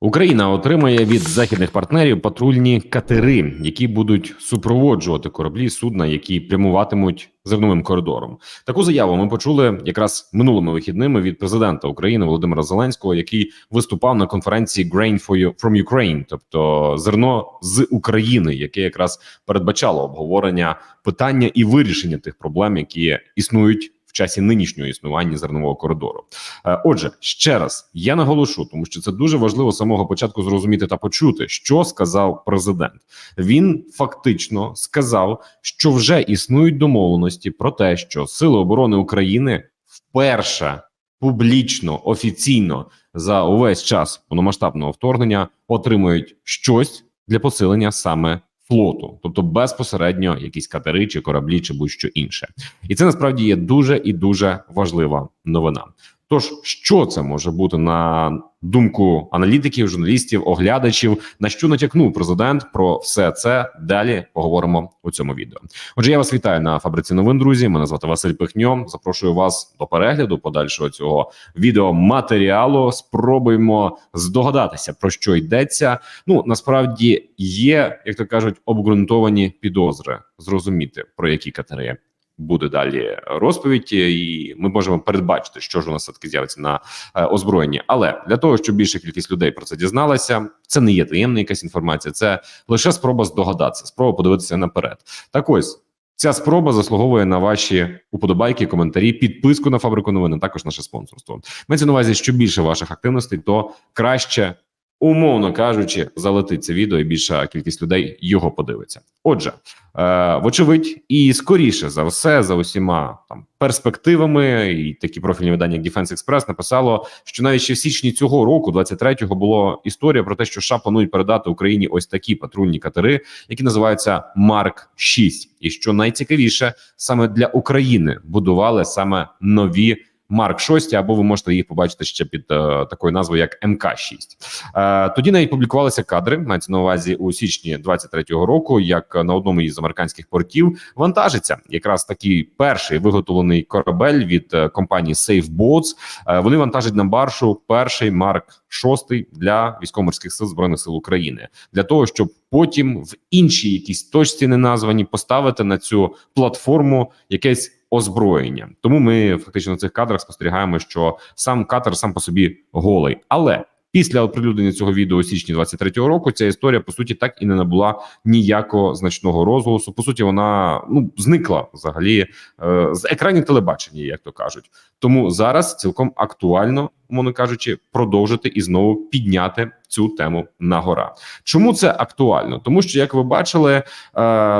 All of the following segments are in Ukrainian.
Україна отримає від західних партнерів патрульні катери, які будуть супроводжувати кораблі судна, які прямуватимуть зерновим коридором. Таку заяву ми почули якраз минулими вихідними від президента України Володимира Зеленського, який виступав на конференції Grain from Ukraine, тобто зерно з України, яке якраз передбачало обговорення питання і вирішення тих проблем, які існують. Часі нинішнього існування зернового коридору, Е, Отже, ще раз я наголошу, тому що це дуже важливо з самого початку зрозуміти та почути, що сказав президент. Він фактично сказав, що вже існують домовленості про те, що Сили оборони України вперше публічно офіційно за увесь час повномасштабного вторгнення отримують щось для посилення саме. Флоту, тобто безпосередньо якісь катери чи кораблі, чи будь-що інше, і це насправді є дуже і дуже важлива новина. Тож, що це може бути на думку аналітиків, журналістів, оглядачів, на що натякнув президент про все це далі поговоримо у цьому відео. Отже, я вас вітаю на фабриці новин, друзі. Мене звати Василь Пихньо. Запрошую вас до перегляду подальшого цього відеоматеріалу. Спробуємо здогадатися про що йдеться. Ну насправді є, як то кажуть, обґрунтовані підозри зрозуміти про які катери буде далі розповідь, і ми можемо передбачити, що ж у нас все таки з'явиться на е, озброєнні. Але для того, щоб більша кількість людей про це дізналася, це не є таємна якась інформація, це лише спроба здогадатися, спроба подивитися наперед. Так ось. Ця спроба заслуговує на ваші уподобайки, коментарі, підписку на фабрику новин, а також наше спонсорство. Мається на увазі, що більше ваших активностей, то краще, умовно кажучи, залетить це відео, і більша кількість людей його подивиться. Отже, е, вочевидь, і скоріше за все, за усіма там перспективами, і такі профільні видання, як Defense Express, написало, що навіть ще в січні цього року, 23-го, було історія про те, що США планують передати Україні ось такі патрульні катери, які називаються Марк 6 І що найцікавіше, саме для України будували саме нові. Марк 6 або ви можете їх побачити ще під е, такою назвою, як МК 6 Е, тоді навіть публікувалися кадри, мається на увазі у січні 23-го року, як на одному із американських портів вантажиться. Якраз такий перший виготовлений корабель від е, компанії Safe Boats. Е, вони вантажать на баршу перший Марк 6 для військово-морських сил збройних сил України. Для того, щоб потім в іншій якійсь точці не названі поставити на цю платформу якесь озброєння. Тому ми фактично на цих кадрах спостерігаємо, що сам катер сам по собі голий, але Після оприлюднення цього відео у січні 23-го року ця історія по суті так і не набула ніякого значного розголосу. По суті, вона ну зникла взагалі е, з екранів телебачення, як то кажуть. Тому зараз цілком актуально, умовно кажучи, продовжити і знову підняти цю тему на гора. Чому це актуально? Тому що, як ви бачили, е,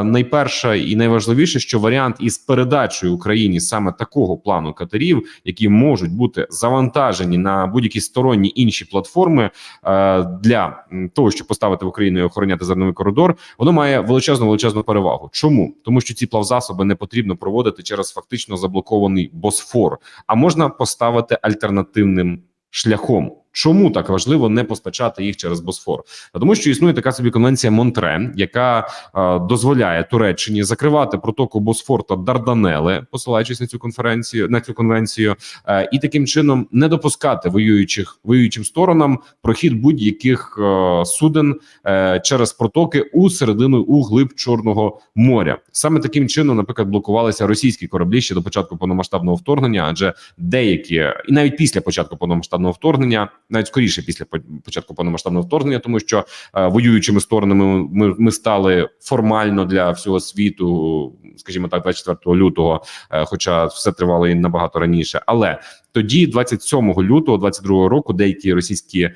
найперше і найважливіше, що варіант із передачею Україні саме такого плану катерів, які можуть бути завантажені на будь-які сторонні інші платформи е, для того, щоб поставити в Україну і охороняти зерновий коридор, воно має величезну величезну перевагу. Чому тому, що ці плавзасоби не потрібно проводити через фактично заблокований босфор, а можна поставити альтернативним шляхом. Чому так важливо не постачати їх через Босфор? Тому що існує така собі конвенція Монтре, яка е, дозволяє Туреччині закривати протоку Босфор та Дарданели, посилаючись на цю конференцію на цю конвенцію, е, і таким чином не допускати воюючих воюючим сторонам прохід будь-яких е, суден е, через протоки у середину у глиб Чорного моря. Саме таким чином, наприклад, блокувалися російські кораблі ще до початку повномасштабного вторгнення, адже деякі і навіть після початку повномасштабного вторгнення, навіть скоріше після по- початку повномасштабного вторгнення, тому що е, воюючими сторонами ми, ми стали формально для всього світу, скажімо так, 24 лютого, е, хоча все тривало і набагато раніше. Але тоді, 27 лютого 22 року, деякі російські е,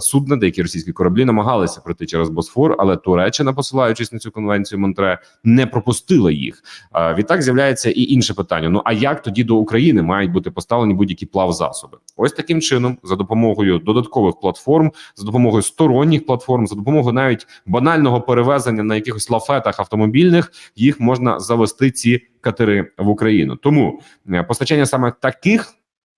судна, деякі російські кораблі намагалися пройти через Босфор, але Туреччина, посилаючись на цю конвенцію Монтре, не пропустила їх. Е, відтак з'являється і інше питання: ну а як тоді до України мають бути поставлені будь-які плавзасоби? Ось таким чином, за допомогою додаткових платформ, за допомогою сторонніх платформ, за допомогою навіть банального перевезення на якихось лафетах автомобільних, їх можна завести ці катери в Україну. Тому е, постачання саме таких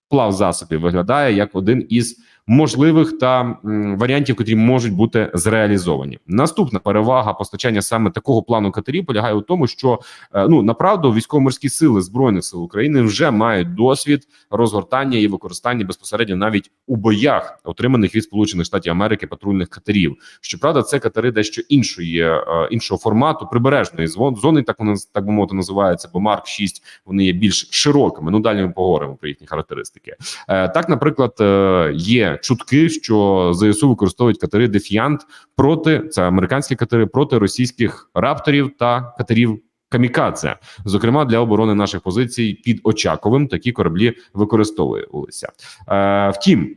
плавзасобів виглядає як один із можливих та варіантів, які можуть бути зреалізовані. Наступна перевага постачання саме такого плану катерів полягає у тому, що е, ну направду військово-морські сили збройних сил України вже мають досвід розгортання і використання безпосередньо навіть у боях, отриманих від Сполучених Штатів Америки патрульних катерів. Щоправда, це катери дещо іншої е, іншого формату прибережної зон- зони, так вони так би мовити називаються, бо Марк 6 вони є більш широкими. Ну далі ми поговоримо про їхні характеристики. Е, Так, наприклад, є чутки, що ЗСУ використовують катери Дефіант проти це американські катери проти російських рапторів та катерів. Камікадзе, зокрема для оборони наших позицій під Очаковим, такі кораблі використовувалися. Е, втім, е,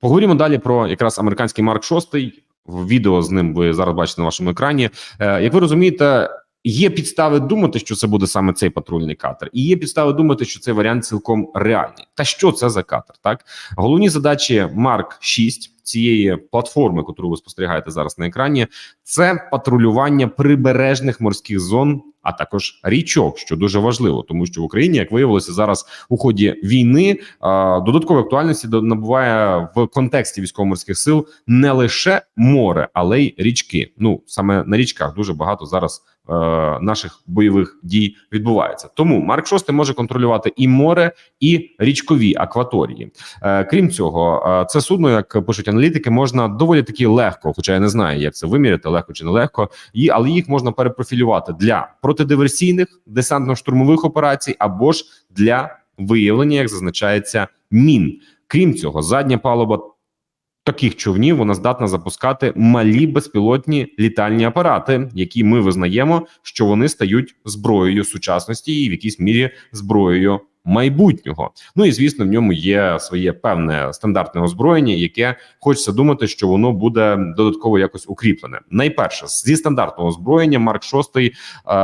поговоримо далі про якраз американський Марк 6. Відео з ним ви зараз бачите на вашому екрані. Е, як ви розумієте, Є підстави думати, що це буде саме цей патрульний катер, і є підстави думати, що цей варіант цілком реальний. Та що це за катер? Так головні задачі Марк 6 цієї платформи, яку ви спостерігаєте зараз на екрані, це патрулювання прибережних морських зон, а також річок, що дуже важливо, тому що в Україні, як виявилося, зараз у ході війни додаткової актуальності набуває в контексті військово-морських сил не лише море, але й річки. Ну саме на річках дуже багато зараз наших бойових дій відбувається. Тому Марк 6 може контролювати і море, і річкові акваторії. Е, крім цього, е, це судно, як пишуть аналітики, можна доволі таки легко, хоча я не знаю, як це виміряти, легко чи не легко, і але їх можна перепрофілювати для протидиверсійних десантно-штурмових операцій або ж для виявлення, як зазначається, мін. Крім цього, задня палуба таких човнів вона здатна запускати малі безпілотні літальні апарати, які ми визнаємо, що вони стають зброєю сучасності і в якійсь мірі зброєю майбутнього. Ну і звісно, в ньому є своє певне стандартне озброєння, яке хочеться думати, що воно буде додатково якось укріплене. Найперше зі стандартного озброєння Марк 6 е,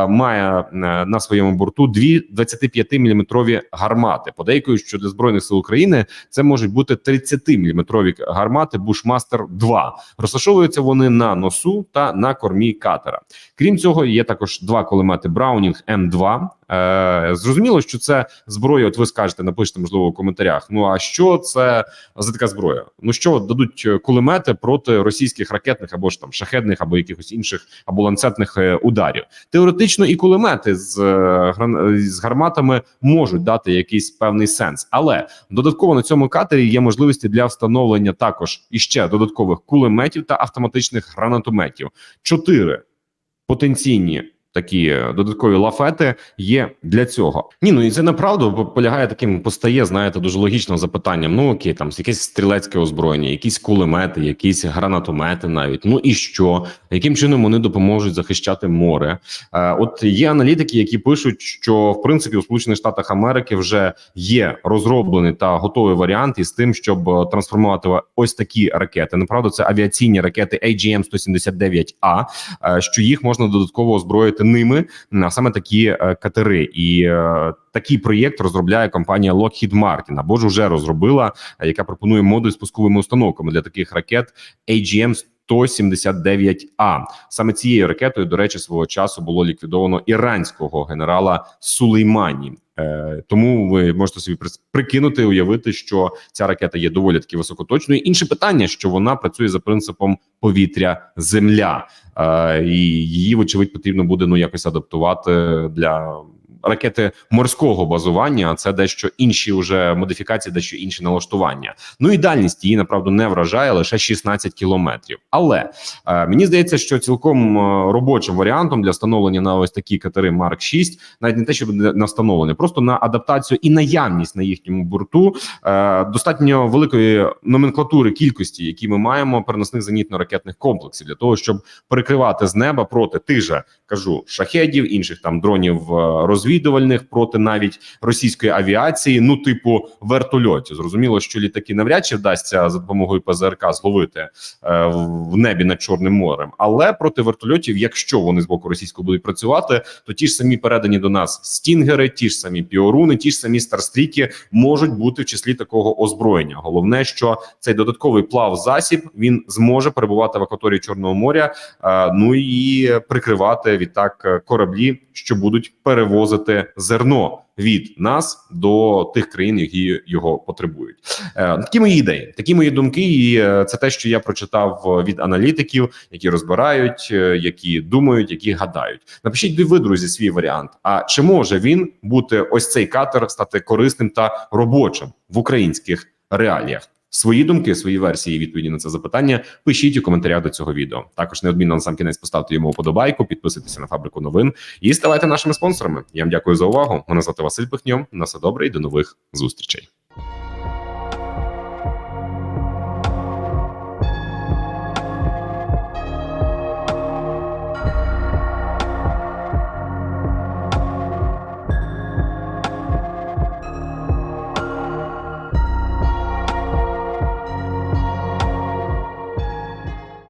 має е, на своєму борту дві 25 мм гармати. Подейкують, що для збройних сил України це можуть бути 30 мм гармати Bushmaster 2. Розташовуються вони на носу та на кормі катера. Крім цього, є також два кулемети Браунінг М2. Е, зрозуміло, що це зброя. От ви скажете, напишете можливо у коментарях. Ну а що це за така зброя? Ну що дадуть кулемети проти російських ракетних або ж там шахедних, або якихось інших або ланцетних е, ударів? Теоретично і кулемети з, е, з гарматами можуть дати якийсь певний сенс, але додатково на цьому катері є можливості для встановлення також іще додаткових кулеметів та автоматичних гранатометів. Чотири потенційні. Такі додаткові лафети є для цього. Ні, ну і це направду полягає таким, постає, знаєте, дуже логічним запитанням. Ну окей, там якесь стрілецьке озброєння, якісь кулемети, якісь гранатомети, навіть ну і що, яким чином вони допоможуть захищати море? Е, от є аналітики, які пишуть, що в принципі у Сполучених Штатах Америки вже є розроблений та готовий варіант із тим, щоб е, трансформувати ось такі ракети. Направду, це авіаційні ракети AGM-179A, е, що їх можна додатково озброїти ними на саме такі е, катери, і е, такий проєкт розробляє компанія Lockheed Martin, або ж вже розробила, е, яка пропонує модуль з пусковими установками для таких ракет AGM 179А. Саме цією ракетою, до речі, свого часу було ліквідовано іранського генерала Сулеймані. Е, тому ви можете собі прикинути, уявити, що ця ракета є доволі таки високоточною. Інше питання, що вона працює за принципом повітря-земля, е, і її, вочевидь, потрібно буде ну якось адаптувати для. Ракети морського базування, а це дещо інші вже модифікації, дещо інші налаштування. Ну і дальність її направду не вражає лише 16 кілометрів. Але е, мені здається, що цілком е, робочим варіантом для встановлення на ось такі катери Марк 6, навіть не те, щоб на встановлення, просто на адаптацію і наявність на їхньому борту е, достатньо великої номенклатури кількості, які ми маємо переносних зенітно-ракетних комплексів для того, щоб перекривати з неба проти тих же кажу шахедів, інших там дронів е, розвідувальних проти навіть російської авіації, ну типу вертольотів. Зрозуміло, що літаки навряд чи вдасться за допомогою ПЗРК зловити е, в небі над Чорним морем, але проти вертольотів, якщо вони з боку російського будуть працювати, то ті ж самі передані до нас стінгери, ті ж самі піоруни, ті ж самі старстріки можуть бути в числі такого озброєння. Головне, що цей додатковий плав засіб він зможе перебувати в акваторії Чорного моря, е, ну і прикривати відтак кораблі, що будуть перевозити перевозити зерно від нас до тих країн, які його потребують. Е, Такі мої ідеї, такі мої думки, і е, це те, що я прочитав від аналітиків, які розбирають, е, які думають, які гадають. Напишіть ви, друзі, свій варіант. А чи може він бути ось цей катер стати корисним та робочим в українських реаліях? Свої думки, свої версії відповіді на це запитання пишіть у коментарях до цього відео. Також неодмінно на сам кінець поставте йому вподобайку, підписуйтеся на фабрику новин і ставайте нашими спонсорами. Я вам дякую за увагу. Мене звати Василь Пихньо. На все добре і до нових зустрічей.